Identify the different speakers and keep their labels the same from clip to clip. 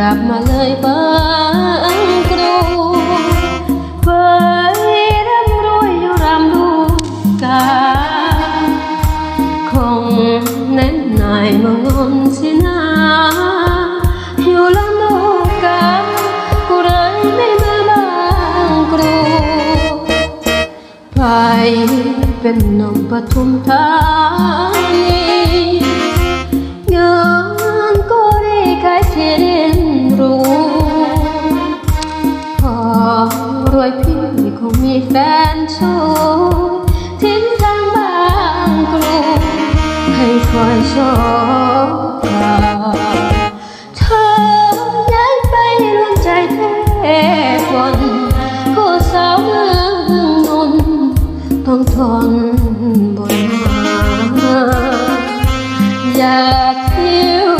Speaker 1: ลับมาเลยบางกรูเคยร่ำรวยอยู่รำลูกาคงแน่นหน่ายมางนสินาอยู่ลำลูกากูเลยไม่มาบางกรูไปเป็นนุ่มปทุมธานี พี่คงมีแฟนช่วยทิ้งทางบางกรูให้คอยชอบเธอย้ายไปดวงใจแทบวันก็สาวเมืองนนต้องทนบนหาอยากเที่ยว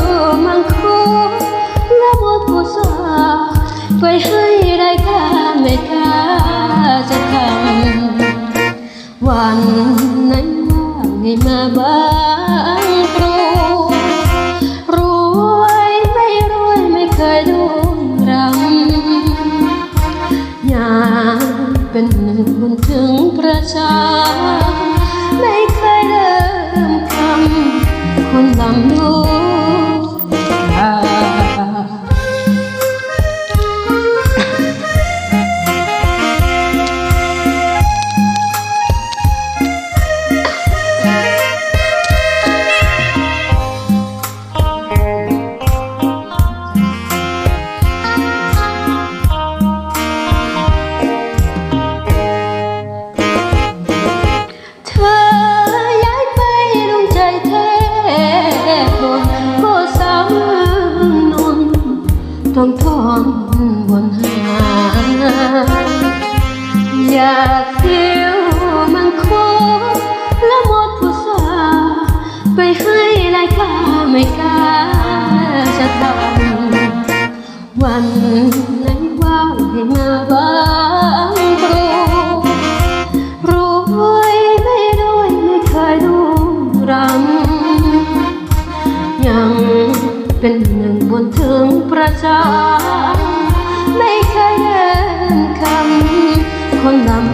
Speaker 1: มังคุดและหมดผู้สาวไปให้ มาบ้างครูรวยไม่รวยไม่เคยดูรำอยากเป็นหนึ่งบนถึงประชาไม่ ต้องทนบนหาอยากเที่ยวมังคุดและหมดผู้สาวไปให้รายค่าไม่กล้าจะทำวันไหนว่างให้มาบ้างครูรวยไม่รวยไม่เคยดูรำยัง เป็นหนึ่งบนถึงประชา ไม่เคยเดินคำคนนำ